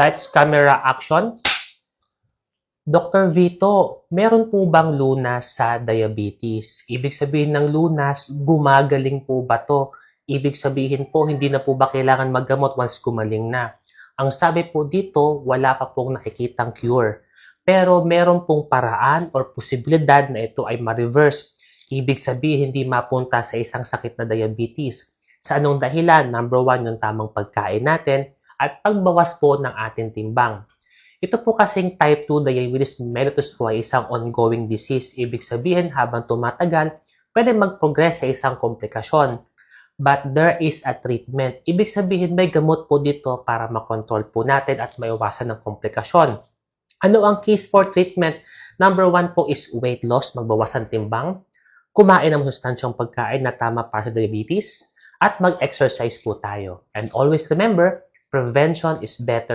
Lights, camera, action. Dr. Vito, meron po bang lunas sa diabetes? Ibig sabihin ng lunas, gumagaling po ba to? Ibig sabihin po, hindi na po ba kailangan maggamot once gumaling na? Ang sabi po dito, wala pa pong nakikitang cure. Pero meron pong paraan or posibilidad na ito ay ma-reverse. Ibig sabihin, hindi mapunta sa isang sakit na diabetes. Sa anong dahilan? Number one, yung tamang pagkain natin at pagbawas po ng ating timbang. Ito po kasing type 2 diabetes mellitus po ay isang ongoing disease. Ibig sabihin, habang tumatagal, pwede mag-progress sa isang komplikasyon. But there is a treatment. Ibig sabihin, may gamot po dito para makontrol po natin at maiwasan ng komplikasyon. Ano ang keys for treatment? Number one po is weight loss, magbawasan timbang, kumain ng sustansyang pagkain na tama para sa diabetes, at mag-exercise po tayo. And always remember, prevention is better